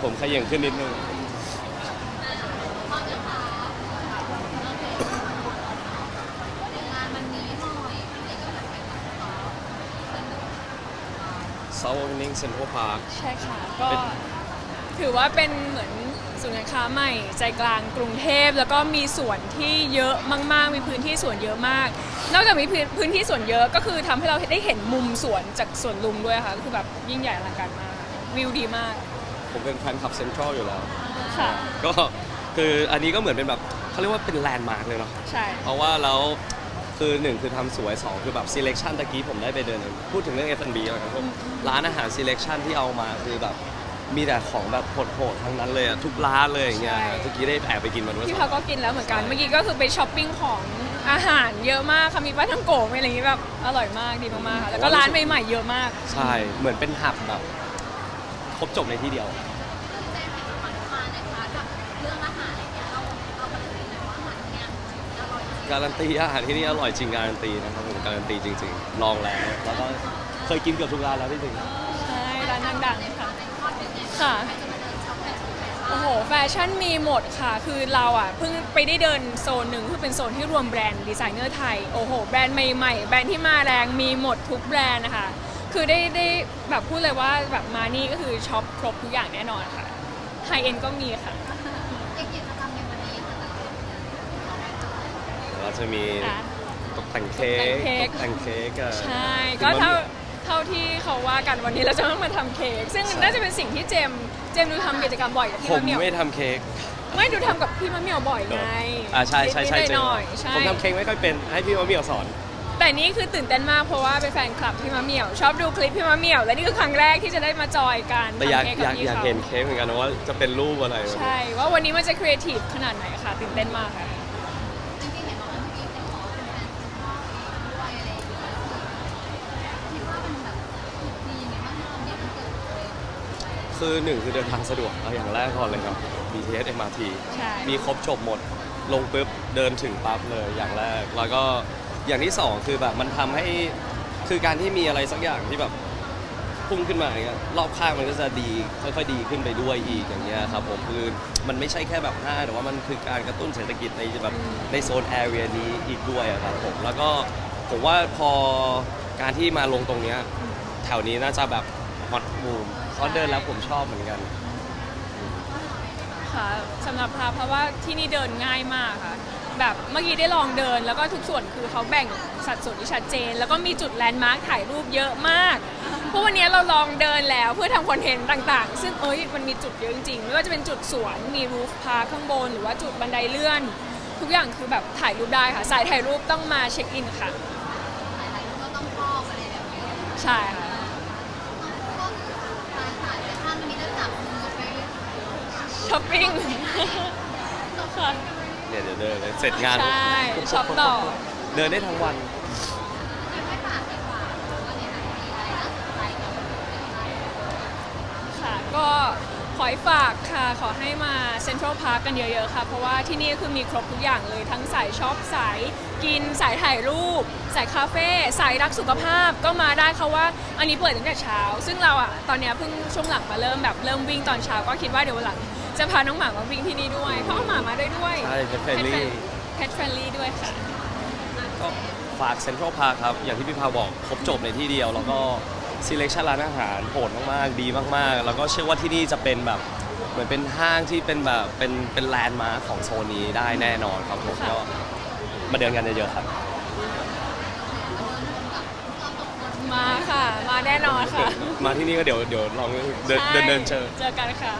พาวนี่อะงั้นผมขย่งขึ้นนิดนึงงานวันนี้หน่อยอะไรก็แบบเป็นของเขาเซาท์นิ่งเซ็นทรัลพาร์ค ใช่ค่ะ ก็เป็นถือว่าเป็นเหมือนศูนย์การค้าใหม่ ใจกลางกรุงเทพ แล้วก็มีสวนที่เยอะมาก ๆ มีพื้นที่สวนเยอะมาก นอกจากมีพื้นพื้นที่สวนเยอะก็คือทำให้เราได้เห็นมุมสวนจากสวนลุมด้วยค่ะก็คือแบบยิ่งใหญ่อลังการมาก วิวดีมาก ผมเป็นแฟนคลับเซ็นทรัลอยู่แล้ว ค่ะ ก็คืออันนี้ก็เหมือนเป็นแบบเขาเรียกว่าเป็นแลนด์มาร์กเลยเนาะ ใช่ เพราะว่าแล้วคือหนึ่งคือทำสวยสองคือแบบ selection ตะกี้ผมได้ไปเดิน พูดถึงเรื่อง F&B แล้วกันพวกร้านอาหาร selection ที่เอามาคือแบบมีแต่ของแบบโหดๆทั้งนั้นเลยอะทุกร้านเลยอย่างเงี้ยเมื่อกี้ได้แอบไปกินมาด้วยพี่เขาก็กินแล้วเหมือนกันเมื่อกี้ก็คือไปช้อปปิ้งของอาหารเยอะมากค่ะมีปลาทั้งโกะมีอะไรอย่างงี้แบบอร่อยมากดีมากๆค่ะแล้วก็ร้านใหม่ๆเยอะมาก ใช่ เหมือนเป็นหับแบบ ครบจบในที่เดียวแจ้งให้ทุกคนมานะคะกับเรื่องอาหารอะไรเงี้ยเราเราการันตีเลยว่าอาหารเนี่ยอร่อยจริงการันตีอาหารที่นี่อร่อยจริงการันตีนะครับผมการันตีจริง ๆ ลองแล้วแล้วก็เคยกินเกือบทุกร้านแล้วที่จริงใช่ร้านดังๆค่ะในทอดเป็นไงค่ะใครจะมาเดินช็อปแฟชั่นแฟชั่นโอ้โหแฟชั่นมีหมดค่ะ คือเราอะเพิ่งไปได้เดินโซนหนึ่งคือเป็นโซนที่รวมแบรนด์ดีไซเนอร์ไทย โอ้โห แบรนด์ใหม่ๆ แบรนด์ที่มาแรงมีหมดทุกแบรนด์นะคะ คือได้ได้แบบพูดเลยว่าแบบมานี่ก็คือช็อปครบทุกอย่างแน่นอนค่ะไฮเอ็นก็มีค่ะเด็กกิจกรรมในวันนี้ค่ะแต่ละเราจะมีอะตกแต่งเค้กตกแต่งเค้กตกแต่งเค้กอะใช่ ก็เท่าเท่าที่เขาว่ากันวันนี้เราจะต้องมาทำเค้กซึ่งน่าจะเป็นสิ่งที่เจมส์เจมส์ดูทำกิจกรรมบ่อยกับพี่ผมมะเหมียวไม่ทำเค้กไม่ดูทำกับพี่มะเหมียวบ่อยไงอ่าใช่ใช่ใช่นิดเจๆหน่อยๆใช่ ผมทำเค้กไม่ค่อยเป็นให้พี่มะเหมี่ยวสอนแต่ นี่คือตื่นเต้นมากเพราะว่าเป็นแฟนคลับพี่มะเหมี่ยว ชอบดูคลิปพี่มะเหมี่ยวและนี่คือครั้งแรกที่จะได้มาจอยกันแต่อยากทำค้อยากบพี่อยากขเห็นเค้กเหมือนกันนะว่าจะเป็นรูปอะไรวะใช่ว่าวันนี้มันจะครีเอทีฟขนาดไหนค่ะตื่นเต้นมากค่ะจริงๆเห็นบอกว่าเมื่อกี้เป็นขอเป็นแฟนคุณพ่อเองด้วยอะไรอย่างเงี้ยคิดว่ามันแบบดียังไงบ้างตอนนี้มันเกิดเลยคือหนึ่งคือเดินทางสะดวกเอาอย่างแรกก่อนเลยครับ BTS MRT ใช่ มีครบจบหมด ลงปุ๊บเดินถึงปั๊บเลยอย่างแรก แล้วก็ อย่างที่สองคือแบบมันทำให้คือการที่มีอะไรสักอย่างที่แบบพุ่งขึ้นมาอย่างเงี้ยรอบข้างมันก็จะดีค่อยๆดีขึ้นไปด้วยอีกอย่างเงี้ยครับผมคือมันไม่ใช่แค่แบบห้าแต่ว่ามันคือการกระตุ้นเศรษฐกิจในแบบในโซนแอเรียนี้อีกด้วยครับผมแล้วก็ผมว่าพอการที่มาลงตรงเนี้ยแถวนี้น่าจะแบบฮอตบูมเพราะเดินแล้วผมชอบเหมือนกันค่ะสำหรับพาเพราะว่าที่นี่เดินง่ายมากค่ะ แบบเมื่อกี้ได้ลองเดิน แล้วก็ทุกส่วนคือเขาแบ่งสัดส่วนที่ชัดเจน แล้วก็มีจุดแลนด์มาร์คถ่ายรูปเยอะมากเพราะวันนี้เราลองเดินแล้วเพื่อทำคอนเทนต์ต่าง ๆ ซึ่งเอ้ยมันมีจุดเยอะจริงๆไม่ว่าจะเป็นจุดสวนมีรูฟพาร์คข้างบนหรือว่าจุดบันไดเลื่อน ทุกอย่างคือแบบถ่ายรูปได้ค่ะสายถ่ายรูปต้องมาเช็คอินค่ะหลายๆคนก็ต้องชอบอะไรแบบนี้ใช่ค่ะก็การถ่ายแฟชั่นวันนี้ได้จับมือไปช้อปปิ้งค่ะ เนี่ยเดี๋ยวเดินเลยเสร็จงาน ใช่ช็อปต่อเดินได้ทั้งวันไม่ฝากดีกว่าว่าเนี่ยมีอะไรน่าสนใจกับค่ะ ก็ขอให้ฝากค่ะ ขอให้มาเซ็นทรัลพาร์คกันเยอะๆค่ะ เพราะว่าที่นี่คือมีครบทุกอย่างเลยทั้งสายช็อปสายกินสายถ่ายรูป สายคาเฟ่สายรักสุขภาพก็มาได้ค่ะว่า อันนี้เปิดตั้งแต่เช้า ซึ่งเราอะตอนเนี้ยเพิ่งช่วงหลังมาเริ่มแบบเริ่มวิ่งตอนเช้าก็คิดว่าเดี๋ยววันหลัง จะพาน้องหมามาวิ่งที่นี่ด้วย เพราะเอาหมามาได้ด้วยใช่ Pet Friendly เพ t เฟรนลี่ด้วยค่ะ ก็ฝากเซ็นทรัลพาร์คครับ อย่างที่พี่พาบอกครบจบในที่เดียว แล้วก็ selection ร้านอาหารโหดมากๆ ดีมากๆ แล้วก็เชื่อว่าที่นี่จะเป็นแบบเหมือนเป็นห้างที่เป็นแบบเป็นเป็นแลนด์มาร์คของโซนนี้ได้แน่นอนครับผมค่ะ ก็มาเดินกันเยอะๆครับ มาค่ะ มาแน่นอนค่ะมาที่นี่ก็เดี๋ยวเดี๋ยวลองเดินเดินเดินเจอ เจอกันค่ะ